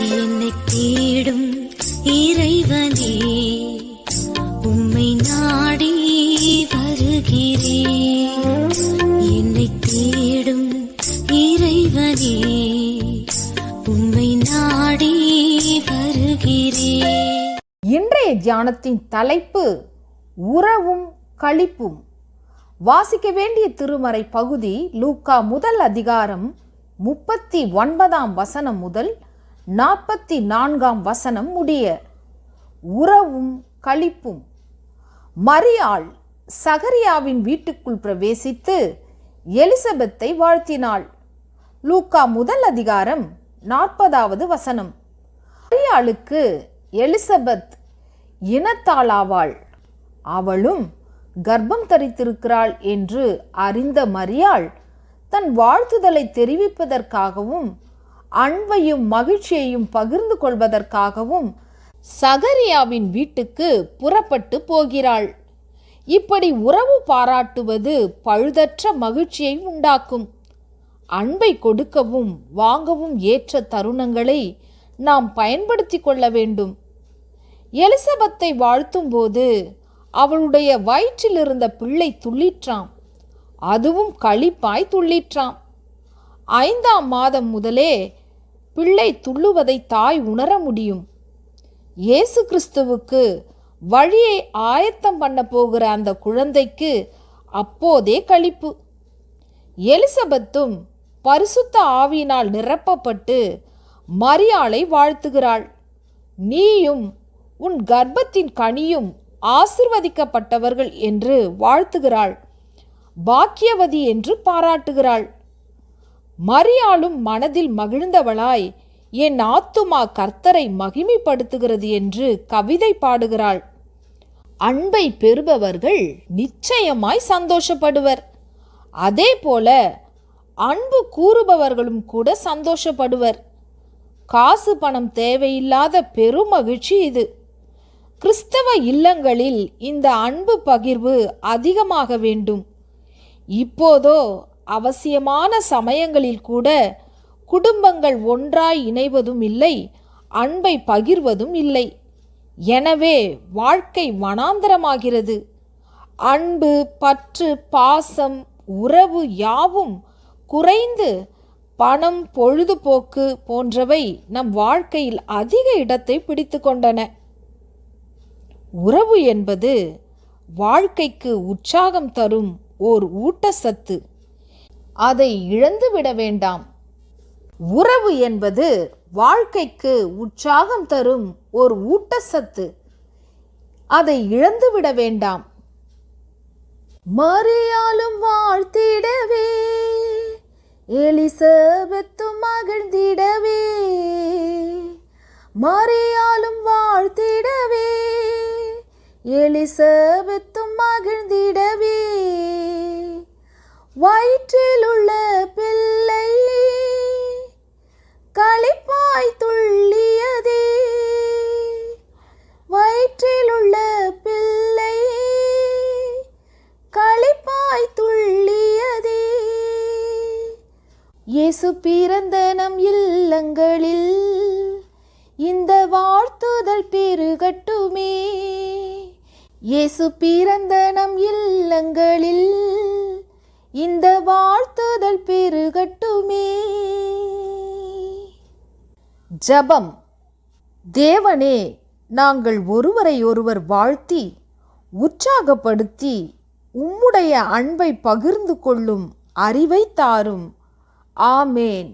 என்னை தேடும் இறைவனே உம்மை நாடி வருகிறேன் என்னை தேடும் இறைவனே உம்மை நாடி வருகிறேன் இன்றைய தியானத்தின் தலைப்பு உறவும் களிப்பும். வாசிக்க வேண்டிய திருமறை பகுதி லூக்கா முதல் அதிகாரம் முப்பத்தி ஒன்பதாம் வசனம் முதல் நாற்பத்தி நான்காம் வசனம் முடிய உறவும் களிப்பும். மரியாள் சகரியாவின் வீட்டுக்குள் பிரவேசித்து எலிசபெத்தை வாழ்த்தினாள். லூக்கா முதல் அதிகாரம் நாற்பதாவது வசனம். மரியாளுக்கு எலிசபெத் இனத்தாளாவாள். அவளும் கர்ப்பம் தரித்திருக்கிறாள் என்று அறிந்த மரியாள் தன் வாழ்த்துதலை தெரிவிப்பதற்காகவும் அன்பையும் மகிழ்ச்சியையும் பகிர்ந்து கொள்வதற்காகவும் சகரியாவின் வீட்டுக்கு புறப்பட்டு போகிறாள். இப்படி உறவு பாராட்டுவது பழுதற்ற மகிழ்ச்சியை உண்டாக்கும். அன்பை கொடுக்கவும் வாங்கவும் ஏற்ற தருணங்களை நாம் பயன்படுத்தி கொள்ள வேண்டும். எலிசபெத்தை வாழ்த்தும்போது அவளுடைய வயிற்றில் இருந்த பிள்ளை துள்ளிற்றாம். அதுவும் களிப்பாய் துள்ளிற்றாம். ஐந்தாம் மாதம் முதலே பிள்ளை துள்ளுவதை தாய் உணர முடியும். இயேசு கிறிஸ்துவுக்கு வழியை ஆயத்தம் பண்ண போகிற அந்த குழந்தைக்கு அப்போதே கழிப்பு எலிசபெத்தும் பரிசுத்த ஆவியினால் நிரப்பப்பட்டு மரியாளை வாழ்த்துகிறாள். நீயும் உன் கர்ப்பத்தின் கனியும் ஆசிர்வதிக்கப்பட்டவர்கள் என்று வாழ்த்துகிறாள். பாக்கியவதி என்று பாராட்டுகிறாள். மரியாளும் மனதில் மகிழ்ந்தவளாய் என் ஆத்துமா கர்த்தரை மகிமைப்படுத்துகிறது என்று கவிதை பாடுகிறாள். அன்பை பெறுபவர்கள் நிச்சயமாய் சந்தோஷப்படுவர். அதே போல அன்பு கூறுபவர்களும் கூட சந்தோஷப்படுவர். காசு பணம் தேவையில்லாத பெருமகிழ்ச்சி இது. கிறிஸ்தவ இல்லங்களில் இந்த அன்பு பகிர்வு அதிகமாக வேண்டும். இப்போதோ அவசியமான சமயங்களில் கூட குடும்பங்கள் ஒன்றாய் இணைவதும் இல்லை அன்பை பகிர்வதும் இல்லை. எனவே வாழ்க்கை வனாந்தரமாகிறது. அன்பு பற்று பாசம் உறவு யாவும் குறைந்து பணம் பொழுதுபோக்கு போன்றவை நம் வாழ்க்கையில் அதிக இடத்தை பிடித்து கொண்டன. உறவு என்பது வாழ்க்கைக்கு உற்சாகம் தரும் ஓர் ஊட்டச்சத்து. அதை இழந்துவிட வேண்டாம். உறவு என்பது வாழ்க்கைக்கு உற்சாகம் தரும் ஒரு ஊட்டச்சத்து. அதை இழந்துவிட வேண்டாம். மறியாலும் வாழ்த்திடவே எலிசபெத்தும் மகிழ்ந்திடவே. மறியாலும் வாழ்த்திடவே எலிசபெத்தும் இயேசு பிறந்த நம் இல்லங்களில் இந்த வாழ்த்துதல் பெருகட்டுமே. இயேசு பிறந்த நம் இல்லங்களில் இந்த வாழ்த்துதல் பெருகட்டுமே. ஜபம். தேவனே நாங்கள் ஒருவரை ஒருவர் வாழ்த்தி உற்சாகப்படுத்தி உம்முடைய அன்பை பகிர்ந்து கொள்ளும் அறிவை தாரும் ஆமேன்